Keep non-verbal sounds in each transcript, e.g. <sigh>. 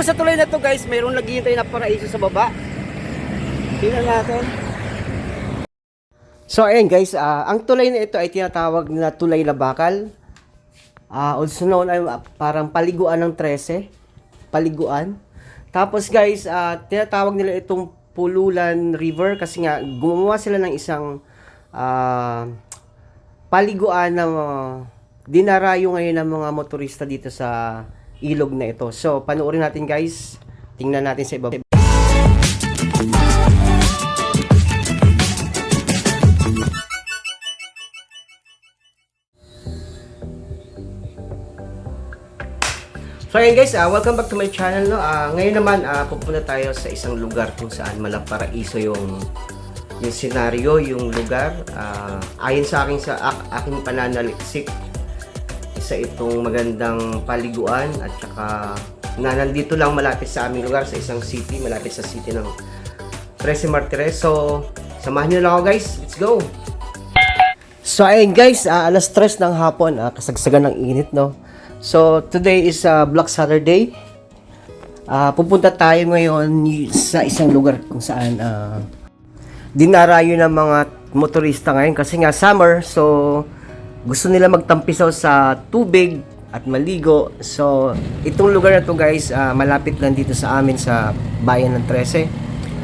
Dito sa tulay na to guys, mayroong naghihintay na paraiso sa baba. Tingnan natin. So ayun guys, ah, ang tulay na ito ay tinatawag na tulay na bakal. Ah, also known ay ah, parang paliguan ng 13. Paliguan. Tapos guys, ah, tinatawag nila itong Pululan River kasi nga gumawa sila ng isang ah, paliguan na ah, dinarayo ngayon ng mga motorista dito sa ilog na ito. So, panoorin natin guys. Tingnan natin sa ibaba. So ayun guys, ah, welcome back to my channel. No? Ah, ngayon naman, ah, pupunta tayo sa isang lugar kung saan malaparaiso yung yung senaryo, yung lugar. Ah, ayon sa akin sa ak- aking pananaliksik, isa itong magandang paliguan at saka na nandito lang malapit sa aming lugar sa isang city, malapit sa city ng Trece Martires. So, samahan niyo lang ako guys. Let's go! So ayun guys, ah, alas 3 ng hapon, ah, kasagsagan ng init no. So today is ah, Black Saturday. Ah, pupunta tayo ngayon sa isang lugar kung saan ah, dinarayo ng mga motorista ngayon kasi nga summer so gusto nila magtampisaw sa tubig at maligo. So itong lugar na to guys, ah, malapit lang dito sa amin sa bayan ng Trece.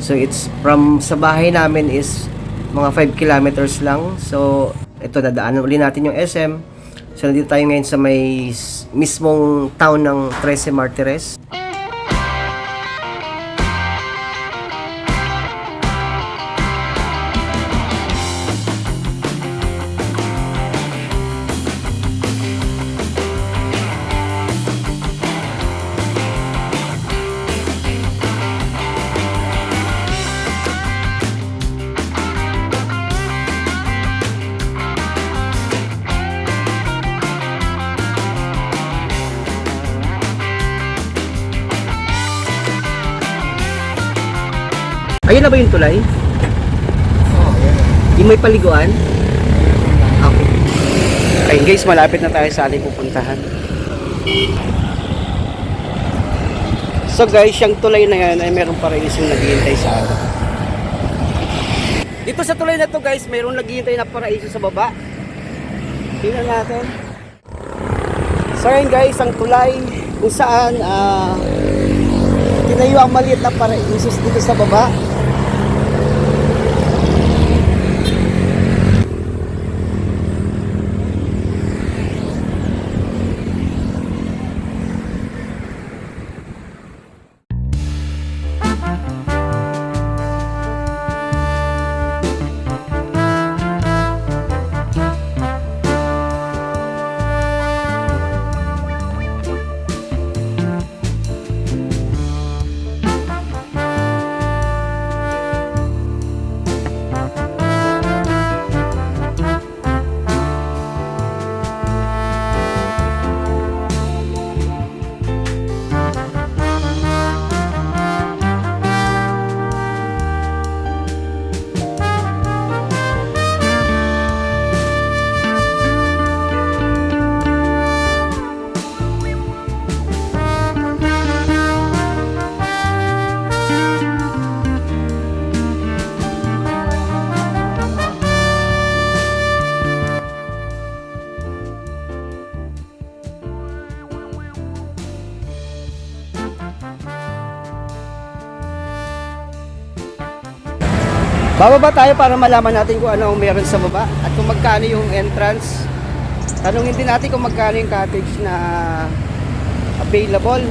So it's from sa bahay namin is mga 5 kilometers lang. So ito dadaanan uli natin yung SM. So nandito tayo ngayon sa may mismong town ng Trece Martires. Na ba yung tulay? Yung may paliguan? Okay. Ayun guys, malapit na tayo sa ating pupuntahan. So guys, yung tulay na yan ay meron pa rin isang naghihintay sa atin. Dito sa tulay na to guys, mayroong naghihintay na paraiso sa baba. Tingnan natin. So ayun guys, ang tulay kung saan ah tinayo ang maliit na paraiso dito sa baba. Bababa tayo para malaman natin kung ano ang meron sa baba at kung magkano yung entrance. Tanungin din natin kung magkano yung cottage na available.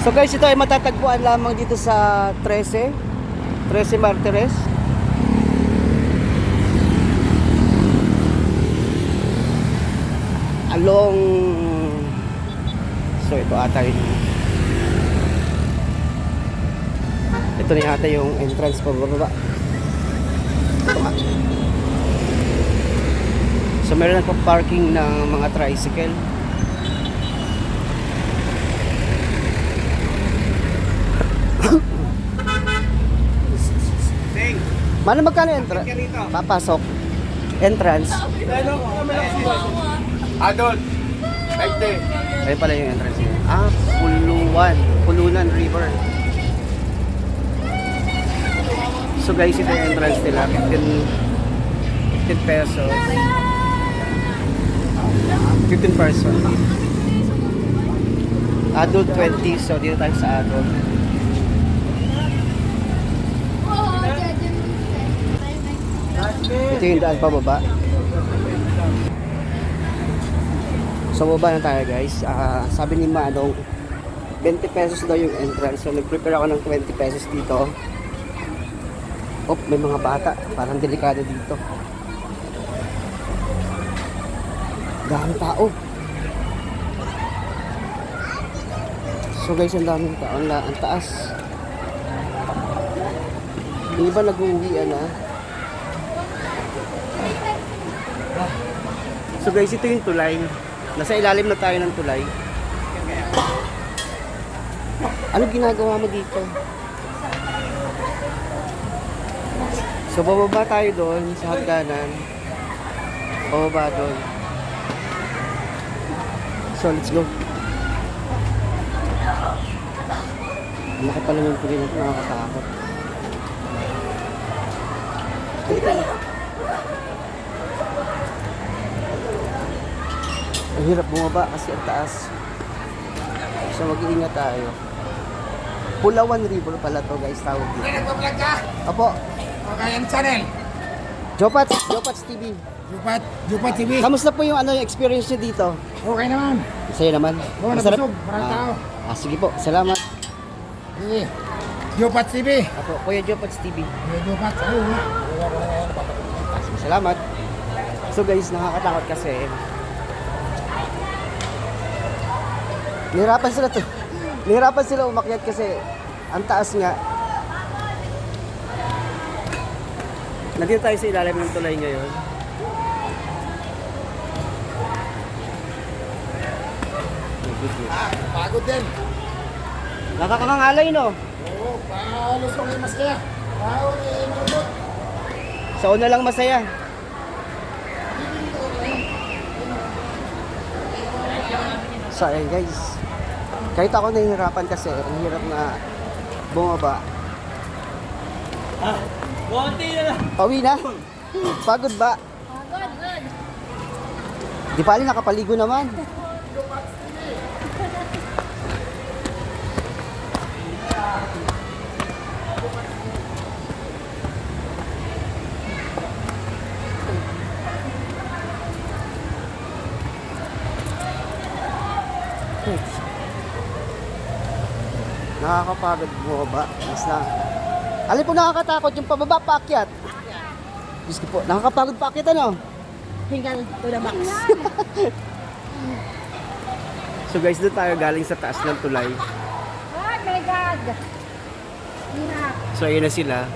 So guys, ito ay matatagpuan lamang dito sa 13, 13 Martires. Along So ito ata yun. Ito na yata yung entrance pababa. So meron pa parking ng mga tricycle. Mano magkano entrance? Papasok. Entrance. Adult. 90. Ayun pala yung entrance niya. Ah, Puluwan. Pulunan River. So guys, ito yung entrance nila. 15, 15 pesos. 15 person. Adult 20. So dito tayo sa adult. Ito yung daan pababa. So baba na tayo guys. Ah, sabi ni Manong 20 pesos daw yung entrance. So nag-prepare ako ng 20 pesos dito. Oh, may mga bata. Parang delikado dito. Daming tao. So guys, ang daming tao. Ang, ang taas. Yung iba nag-uwian na. So guys, ito yung tulay. Nasa ilalim na tayo ng tulay. Ano ginagawa mo dito? So bababa tayo doon sa hagdanan. Bababa doon. So let's go. Laki pala ng tulay na nakakatakot. Ang hirap bumaba kasi ang taas. So mag-iingat tayo. Pulawan River pala to guys, tawag dito. Nagpa-vlog ang channel. Jopats, Jopats TV. Jupat, Jupat TV. Kamusta po yung ano yung experience nyo dito? Okay naman. Masaya naman. Oo, nabusog. Maraming tao. Ah, sige po, salamat. Sige. Jupat TV. Apo, Kuya Jopats TV. Jupat. Ayun. ha? Ah, salamat. So guys, nakakatakot kasi. Nahirapan sila to. Nahirapan sila umakyat kasi ang taas nga. Nandito tayo sa ilalim ng tulay ngayon. Ah, pagod din. Nakakangalay no? Oo, palos ko kayo mas kaya. Wow, eh, malambot. Sa una lang masaya. So guys. Kahit ako nahihirapan kasi ang hirap na bumaba. Ah, konti na lang. Pawi na? Pagod ba? Good, good. Di pali nakapaligo naman. Nakakapagod bumaba. Mas na. Alin po nakakatakot yung pababa paakyat? Diyos ko po, nakakapagod paakyat ano? Hingal to the max. <laughs> So guys, doon tayo galing sa taas ng tulay. Oh my God. So ayun na sila.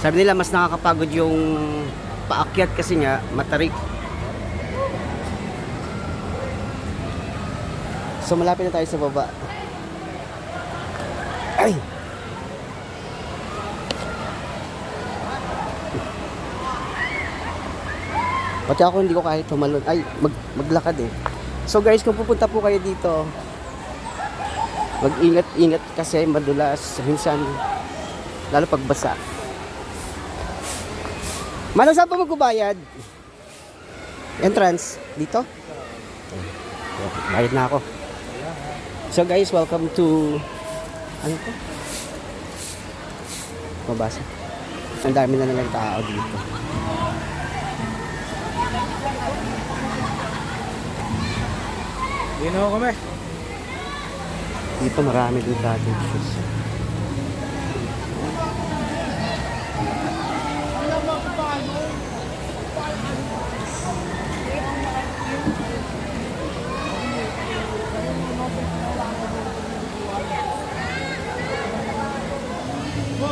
Sabi nila mas nakakapagod yung paakyat kasi nga matarik. So malapit na tayo sa baba. Ay! Pati ako hindi ko kahit tumalon. Ay, mag, maglakad eh. So guys, kung pupunta po kayo dito, mag-ingat-ingat kasi madulas minsan lalo pag basa. Manong saan pa magkubayad? Entrance? Dito? Bayad na ako. So guys, welcome to ano to? Mabasa. Ang dami na nalang tao dito. Ako kami. Dito marami din dati shoes. So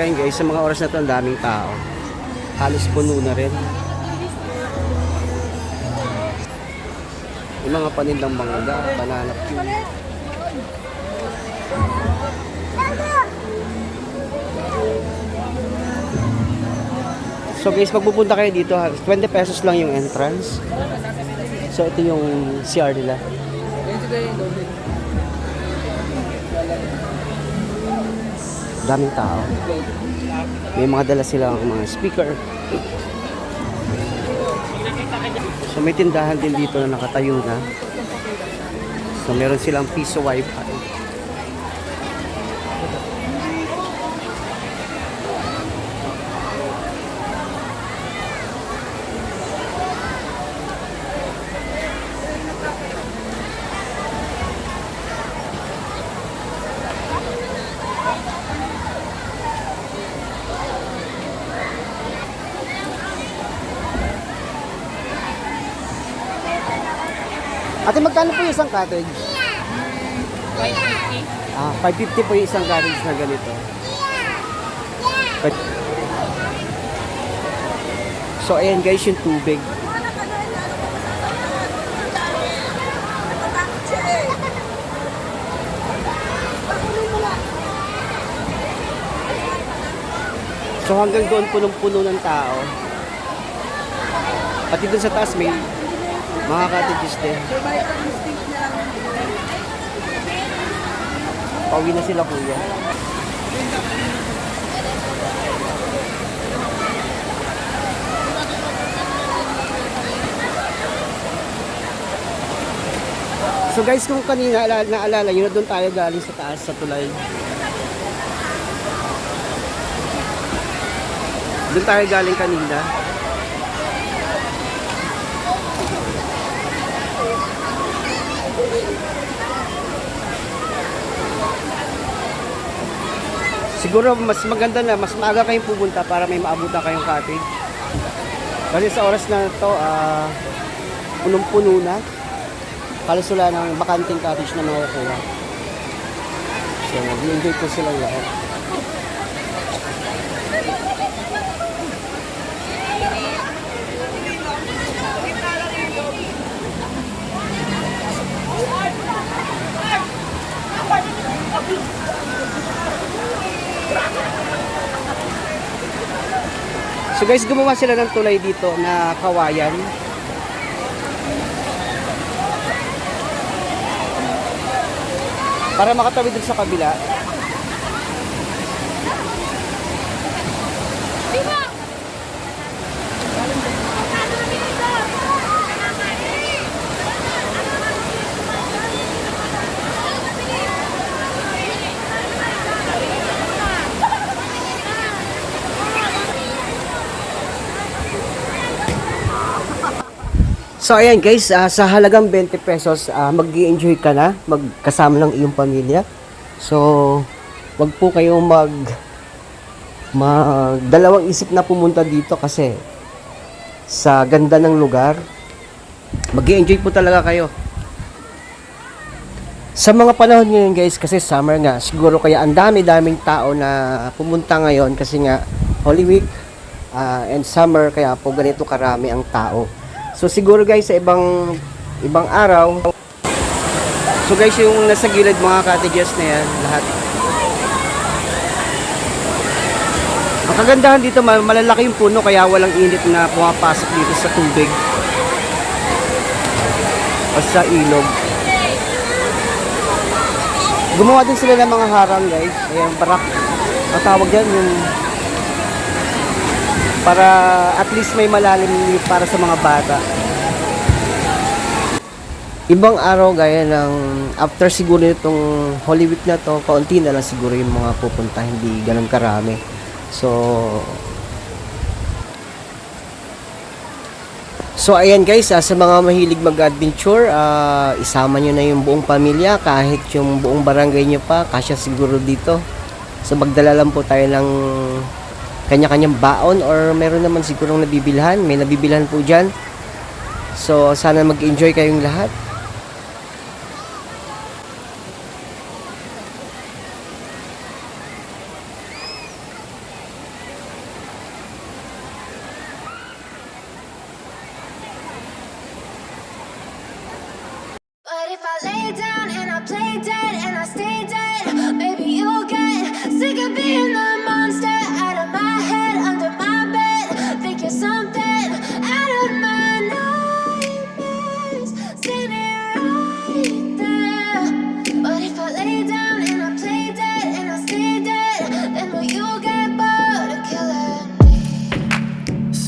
yun guys, sa mga oras na to ang daming tao. Halos puno na rin. Yung mga panindang mangga, banana cube. So guys, pagpupunta kayo dito, 20 pesos lang yung entrance. So ito yung CR nila. Daming tao. May mga dala silang mga speaker. So may tindahan din dito na nakatayo na. So meron silang piso wifi. Ate, magkano po yung isang cottage? 550. Ah, 550 po yung isang cottage na ganito. But- So, ayan guys, yung tubig. So, hanggang doon punong-puno ng tao. Pati doon sa taas may mga din. Pauwi na sila kuya. So guys, kung kanina ala- naalala nyo na doon tayo galing sa taas sa tulay. Doon tayo galing kanina. Siguro mas maganda na, mas maaga kayong pupunta para may maabutan kayong cottage. Kasi sa oras na to, ah, punong-puno na. Halos wala ng bakanting cottage na makukuha. So, mag-enjoy ko silang lahat. So guys, gumawa sila ng tulay dito na kawayan. Para makatawid dun sa kabila. So ayan guys, ah, sa halagang 20 pesos, ah, mag enjoy ka na, magkasama ng iyong pamilya. So, wag po kayong mag magdalawang isip na pumunta dito kasi sa ganda ng lugar, mag enjoy po talaga kayo. Sa mga panahon ngayon guys, kasi summer nga, siguro kaya ang dami-daming tao na pumunta ngayon kasi nga Holy Week ah, and summer kaya po ganito karami ang tao. So siguro guys sa ibang ibang araw. So guys yung nasa gilid mga cottages na yan lahat. Ang kagandahan dito ma- malalaki yung puno kaya walang init na pumapasok dito sa tubig. O sa ilog. Gumawa din sila ng mga harang guys. Ayan barak. Ang tawag yan yung para at least may malalim para sa mga bata. Ibang araw gaya ng after siguro itong Holy Week na to, kaunti na lang siguro yung mga pupunta, hindi ganun karami. So, So ayan guys, ah, sa mga mahilig mag-adventure, ah, isama nyo na yung buong pamilya, kahit yung buong barangay nyo pa, kasya siguro dito. So magdala lang po tayo ng kanya-kanyang baon or meron naman sigurong nabibilhan, may nabibilhan po dyan. So sana mag-enjoy kayong lahat.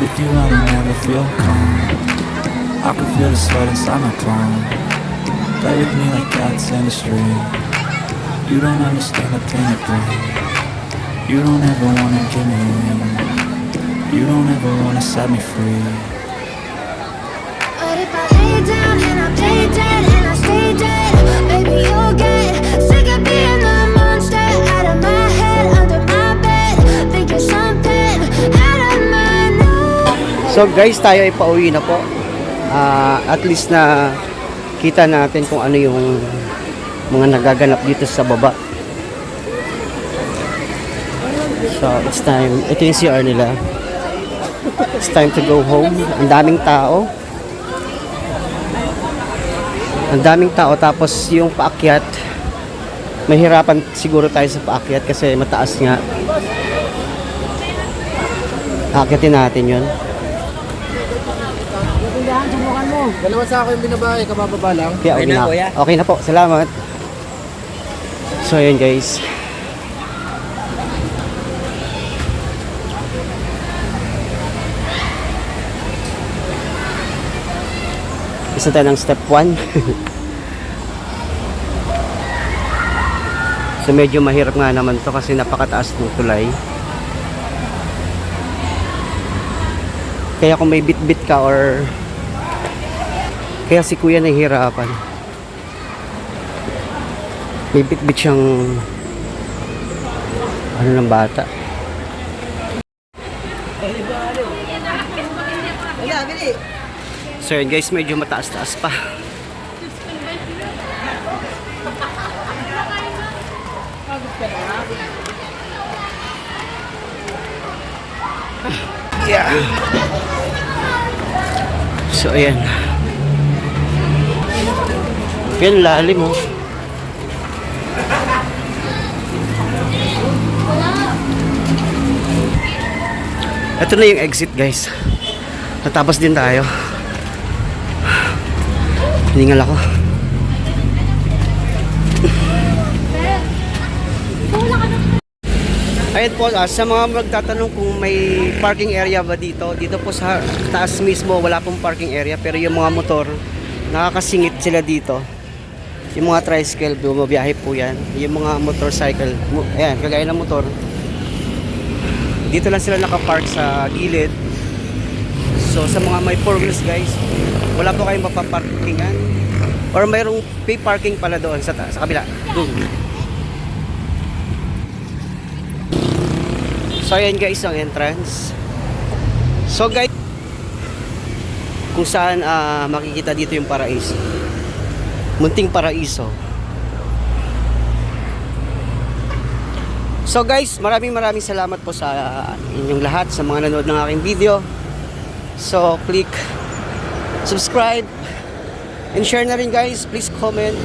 with you, I don't ever feel calm. I can feel the sweat inside my palm. Play with me like cats and a string. You don't understand the pain it brings. You don't ever wanna give me. You don't ever wanna set me free. So guys, tayo ay pauwi na po. Ah, at least na kita natin kung ano yung mga nagaganap dito sa baba. So, it's time. Ito yung CR nila. It's time to go home. Ang daming tao. Ang daming tao. Tapos yung paakyat, mahirapan siguro tayo sa paakyat kasi mataas nga. Aakyatin natin yun. Dalawa sa ako yung binabae, kabababa lang. Kaya okay, na, okay na po. Salamat. So, ayan guys. Isa tayo ng step 1. <laughs> so, medyo mahirap nga naman to kasi napakataas ng tulay. Kaya kung may bit-bit ka or kaya si kuya nahihirapan. May bit-bit siyang ano ng bata. So yun guys, medyo mataas-taas pa. Yeah. So ayan. Yan, lalim oh. Ito na yung exit guys. Natapos din tayo. Hiningal ako. Ayun po, ah, sa mga magtatanong kung may parking area ba dito, dito po sa taas mismo wala pong parking area pero yung mga motor, nakakasingit sila dito. Yung mga tricycle, bumabiyahe po yan. Yung mga motorcycle, mo- ayan, kagaya ng motor. Dito lang sila nakapark sa gilid. So sa mga may four wheels guys, wala po kayong mapaparkingan. Or mayroong pay parking pala doon sa, sa kabila. Doon. So ayan guys ang entrance. So guys, kung saan ah, makikita dito yung paraiso. Munting paraiso. So guys, maraming maraming salamat po sa inyong lahat sa mga nanood ng aking video. So click subscribe and share na rin guys. Please comment.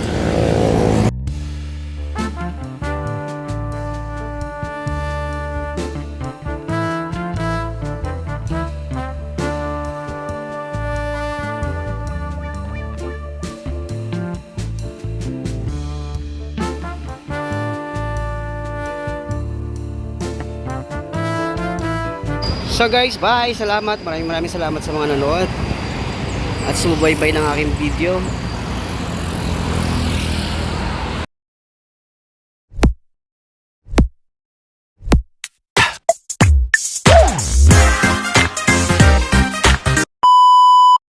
So guys, bye. Salamat. Maraming maraming salamat sa mga nanood. At sumubaybay ng aking video.